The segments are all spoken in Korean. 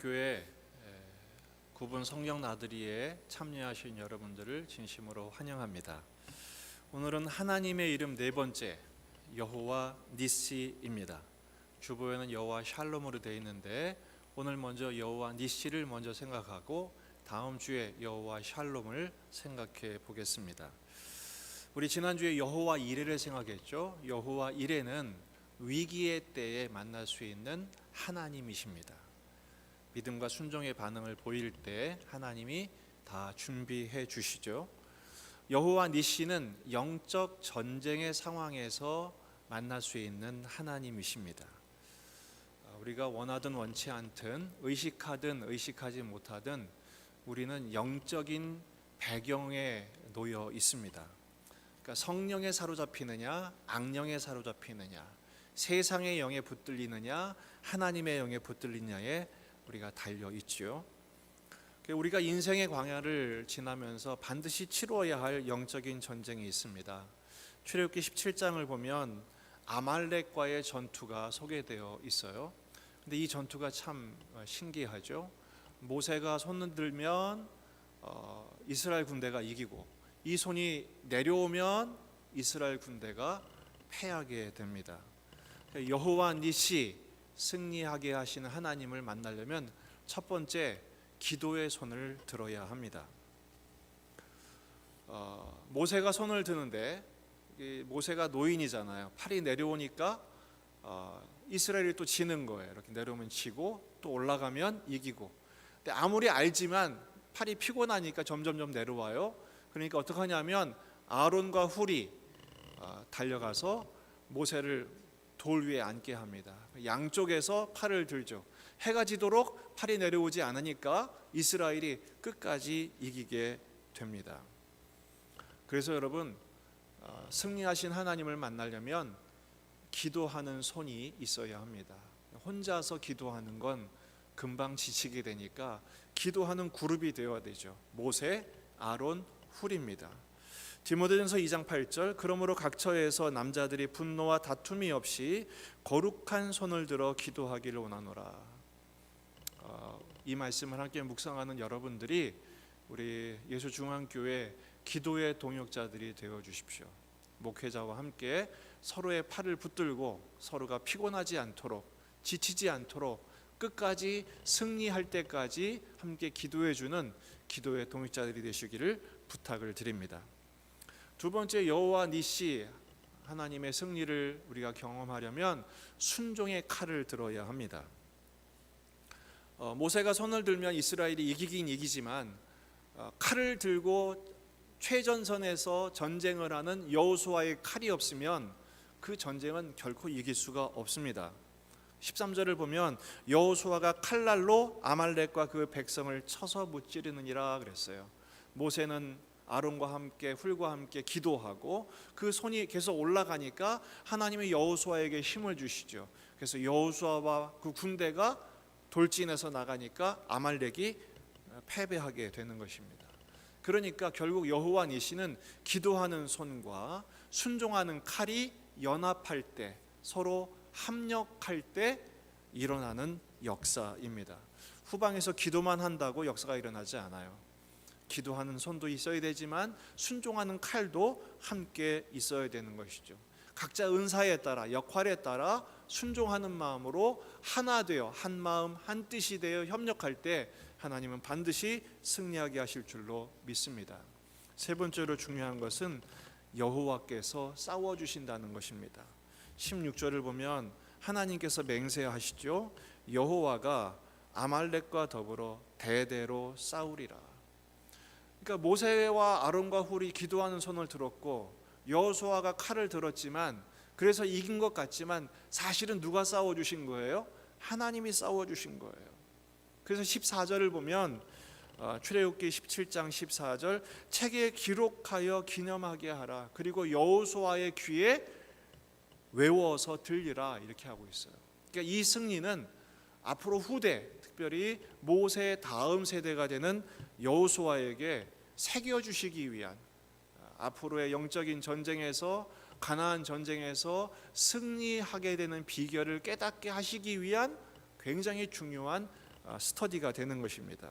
교회 구분 성령 나들이에 참여하신 여러분들을 진심으로 환영합니다. 오늘은 하나님의 이름 네 번째 여호와 니시입니다. 주보에는 여호와 샬롬으로 되어 있는데 오늘 먼저 여호와 니시를 먼저 생각하고 다음 주에 여호와 샬롬을 생각해 보겠습니다. 우리 지난주에 여호와 이레를 생각했죠. 여호와 이레는 위기의 때에 만날 수 있는 하나님이십니다. 믿음과 순종의 반응을 보일 때 하나님이 다 준비해 주시죠. 여호와 니시는 영적 전쟁의 상황에서 만날 수 있는 하나님이십니다. 우리가 원하든 원치 않든 의식하든 의식하지 못하든 우리는 영적인 배경에 놓여 있습니다. 그러니까 성령에 사로잡히느냐, 악령에 사로잡히느냐, 세상의 영에 붙들리느냐, 하나님의 영에 붙들리느냐에 우리가 달려 있지요. 우리가 인생의 광야를 지나면서 반드시 치루어야 할 영적인 전쟁이 있습니다. 출애굽기 17장을 보면 아말렉과의 전투가 소개되어 있어요. 근데 이 전투가 참 신기하죠. 모세가 손을 들면 어, 이스라엘 군대가 이기고 이 손이 내려오면 이스라엘 군대가 패하게 됩니다. 여호와 니시 승리하게 하시는 하나님을 만나려면 첫 번째 기도의 손을 들어야 합니다. 어, 모세가 손을 드는데 모세가 노인이잖아요. 팔이 내려오니까 어, 이스라엘이 또 지는 거예요. 이렇게 내려오면 지고 또 올라가면 이기고. 근데 아무리 알지만 팔이 피곤하니까 점점점 내려와요. 그러니까 어떻게 하냐면 아론과 훌이 어, 달려가서 모세를 돌 위에 앉게 합니다. 양쪽에서 팔을 들죠. 해가 지도록 팔이 내려오지 않으니까 이스라엘이 끝까지 이기게 됩니다. 그래서 여러분 어, 승리하신 하나님을 만나려면 기도하는 손이 있어야 합니다. 혼자서 기도하는 건 금방 지치게 되니까 기도하는 그룹이 되어야 되죠. 모세, 아론, 훌입니다. 디모데전서 2장 8절 그러므로 각 처에서 남자들이 분노와 다툼이 없이 거룩한 손을 들어 기도하기를 원하노라. 어, 이 말씀을 함께 묵상하는 여러분들이 우리 예수 중앙교회 기도의 동역자들이 되어 주십시오. 목회자와 함께 서로의 팔을 붙들고 서로가 피곤하지 않도록 지치지 않도록 끝까지 승리할 때까지 함께 기도해 주는 기도의 동역자들이 되시기를 부탁을 드립니다. 두 번째 여호와 니시 하나님의 승리를 우리가 경험하려면 순종의 칼을 들어야 합니다. 어, 모세가 손을 들면 이스라엘이 이기긴 이기지만 어, 칼을 들고 최전선에서 전쟁을 하는 여호수아의 칼이 없으면 그 전쟁은 결코 이길 수가 없습니다. 13절을 보면 여호수아가 칼날로 아말렉과 그 백성을 쳐서 무찌르느니라 그랬어요. 모세는 아론과 함께 훌과 함께 기도하고 그 손이 계속 올라가니까 하나님의 여호수아에게 힘을 주시죠. 그래서 여호수아와 그 군대가 돌진해서 나가니까 아말렉이 패배하게 되는 것입니다. 그러니까 결국 여호와 니시는 기도하는 손과 순종하는 칼이 연합할 때 서로 합력할 때 일어나는 역사입니다. 후방에서 기도만 한다고 역사가 일어나지 않아요. 기도하는 손도 있어야 되지만 순종하는 칼도 함께 있어야 되는 것이죠. 각자 은사에 따라 역할에 따라 순종하는 마음으로 하나 되어 한 마음 한 뜻이 되어 협력할 때 하나님은 반드시 승리하게 하실 줄로 믿습니다. 세 번째로 중요한 것은 여호와께서 싸워 주신다는 것입니다. 16절을 보면 하나님께서 맹세하시죠. 여호와가 아말렉과 더불어 대대로 싸우리라. 그러니까 모세와 아론과 훌이 기도하는 손을 들었고 여호수아가 칼을 들었지만 그래서 이긴 것 같지만 사실은 누가 싸워 주신 거예요? 하나님이 싸워 주신 거예요. 그래서 14절을 보면 어, 출애굽기 17장 14절 책에 기록하여 기념하게 하라. 그리고 여호수아의 귀에 외워서 들리라 이렇게 하고 있어요. 그러니까 이 승리는 앞으로 후대 특별히 모세 다음 세대가 되는 여호수아에게 새겨 주시기 위한 앞으로의 영적인 전쟁에서 가나안 전쟁에서 승리하게 되는 비결을 깨닫게 하시기 위한 굉장히 중요한 아, 스터디가 되는 것입니다.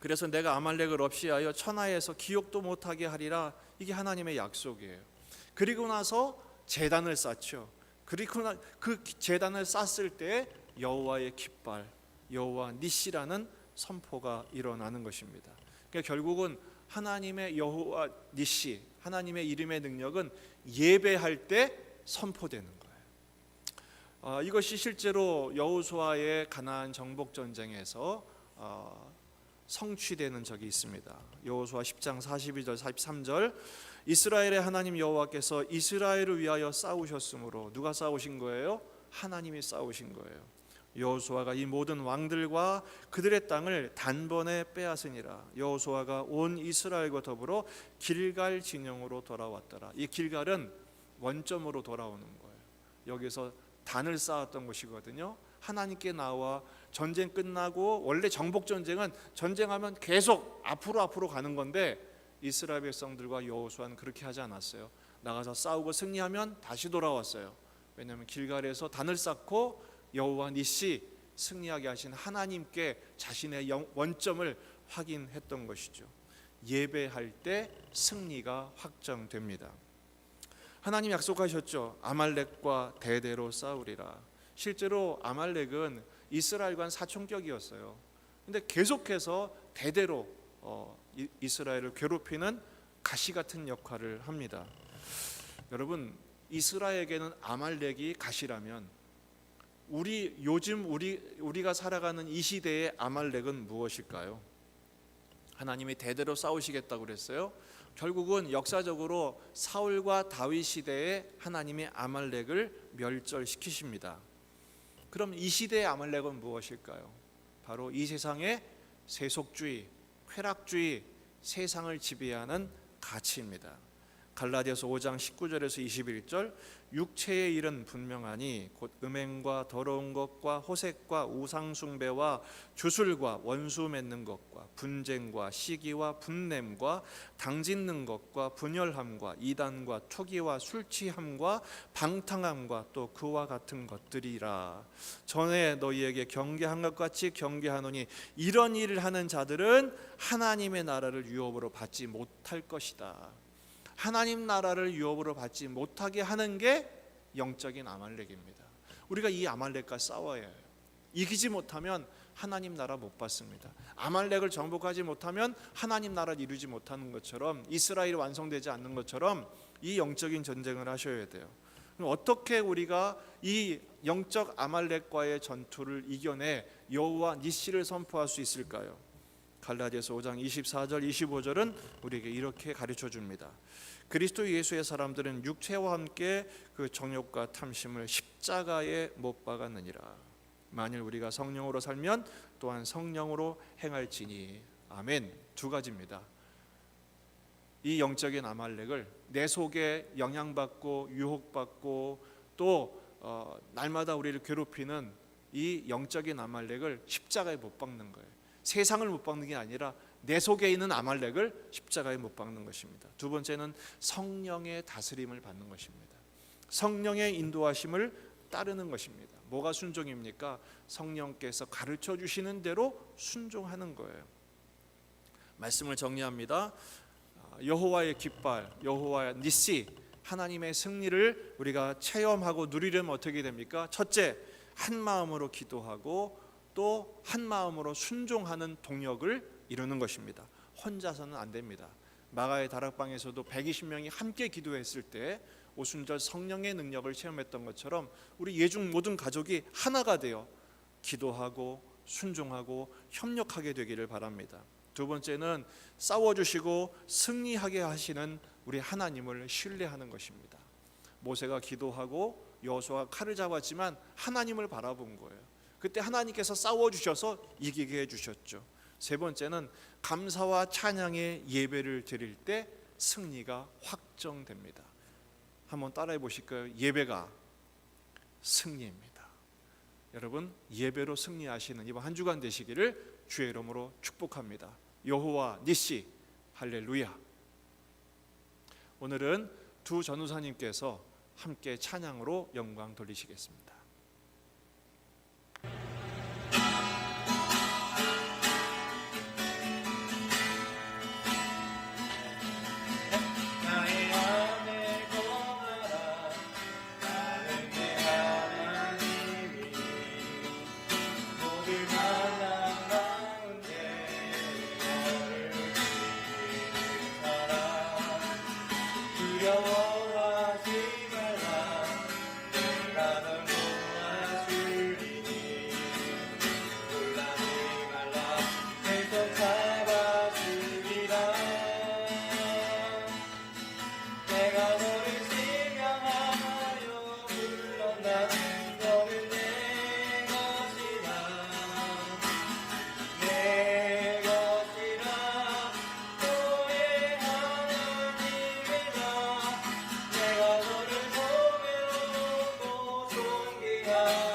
그래서 내가 아말렉을 없이하여 천하에서 기억도 못하게 하리라 이게 하나님의 약속이에요. 그리고 나서 재단을 쌓죠. 그리고 나, 그 재단을 쌓을 때 여호와의 깃발, 여호와 니시라는 선포가 일어나는 것입니다. 그러니까 결국은 하나님의 여호와 니시, 하나님의 이름의 능력은 예배할 때 선포되는 거예요. 어, 이것이 실제로 여호수아의 가나안 정복 전쟁에서 어, 성취되는 적이 있습니다. 여호수아 10장 42절 43절 이스라엘의 하나님 여호와께서 이스라엘을 위하여 싸우셨으므로 누가 싸우신 거예요? 하나님이 싸우신 거예요. 여호수아가 이 모든 왕들과 그들의 땅을 단번에 빼앗으니라. 여호수아가 온 이스라엘과 더불어 길갈 진영으로 돌아왔더라. 이 길갈은 원점으로 돌아오는 거예요. 여기서 단을 쌓았던 곳이거든요. 하나님께 나와 전쟁 끝나고 원래 정복 전쟁은 전쟁하면 계속 앞으로 앞으로 가는 건데 이스라엘 백성들과 여호수아는 그렇게 하지 않았어요. 나가서 싸우고 승리하면 다시 돌아왔어요. 왜냐하면 길갈에서 단을 쌓고 여호와 니시 승리하게 하신 하나님께 자신의 영- 원점을 확인했던 것이죠. 예배할 때 승리가 확정됩니다. 하나님 약속하셨죠. 아말렉과 대대로 싸우리라. 실제로 아말렉은 이스라엘과는 사촌격이었어요. 근데 계속해서 대대로 어, 이- 이스라엘을 괴롭히는 가시 같은 역할을 합니다. 여러분 이스라엘에게는 아말렉이 가시라면 우리 요즘 우리 우리가 살아가는 이 시대의 아말렉은 무엇일까요? 하나님이 대대로 싸우시겠다고 그랬어요. 결국은 역사적으로 사울과 다윗 시대에 하나님이 아말렉을 멸절시키십니다. 그럼 이 시대의 아말렉은 무엇일까요? 바로 이 세상의 세속주의, 쾌락주의, 세상을 지배하는 가치입니다. 갈라디아서 5장 19절에서 21절 육체의 일은 분명하니 곧 음행과 더러운 것과 호색과 우상 숭배와 주술과 원수 맺는 것과 분쟁과 시기와 분냄과 당짓는 것과 분열함과 이단과 투기와 술 취함과 방탕함과 또 그와 같은 것들이라 전에 너희에게 경계한 것 같이 경계하노니 이런 일을 하는 자들은 하나님의 나라를 유업으로 받지 못할 것이다. 하나님 나라를 유업으로 받지 못하게 하는 게 영적인 아말렉입니다. 우리가 이 아말렉과 싸워야 해요. 이기지 못하면 하나님 나라 못 받습니다. 아말렉을 정복하지 못하면 하나님 나라를 이루지 못하는 것처럼 이스라엘이 완성되지 않는 것처럼 이 영적인 전쟁을 하셔야 돼요. 어떻게 우리가 이 영적 아말렉과의 전투를 이겨내 여호와 니시를 선포할 수 있을까요? 갈라디아서 5장 24절 25절은 우리에게 이렇게 가르쳐 줍니다. 그리스도 예수의 사람들은 육체와 함께 그 정욕과 탐심을 십자가에 못 박았느니라. 만일 우리가 성령으로 살면 또한 성령으로 행할지니 아멘. 두 가지입니다. 이 영적인 아말렉을 내 속에 영향받고 유혹받고 또 어, 날마다 우리를 괴롭히는 이 영적인 아말렉을 십자가에 못 박는 거예요. 세상을 못 박는 게 아니라 내 속에 있는 아말렉을 십자가에 못 박는 것입니다. 두 번째는 성령의 다스림을 받는 것입니다. 성령의 인도하심을 따르는 것입니다. 뭐가 순종입니까? 성령께서 가르쳐 주시는 대로 순종하는 거예요. 말씀을 정리합니다. 아, 여호와의 깃발, 여호와의 니시, 하나님의 승리를 우리가 체험하고 누리려면 어떻게 됩니까? 첫째, 한 마음으로 기도하고 또 한 마음으로 순종하는 동력을 이루는 것입니다. 혼자서는 안 됩니다. 마가의 다락방에서도 120명이 함께 기도했을 때 오순절 성령의 능력을 체험했던 것처럼 우리 예중 모든 가족이 하나가 되어 기도하고 순종하고 협력하게 되기를 바랍니다. 두 번째는 싸워 주시고 승리하게 하시는 우리 하나님을 신뢰하는 것입니다. 모세가 기도하고 여호수아가 칼을 잡았지만 하나님을 바라본 거예요. 그때 하나님께서 싸워 주셔서 이기게 해 주셨죠. 세 번째는 감사와 찬양의 예배를 드릴 때 승리가 확정됩니다. 한번 따라해 보실까요? 예배가 승리입니다. 여러분 예배로 승리하시는 이번 한 주간 되시기를 주의 이름으로 축복합니다. 여호와 니시 할렐루야. 오늘은 두 전우사님께서 함께 찬양으로 영광 돌리시겠습니다. 가.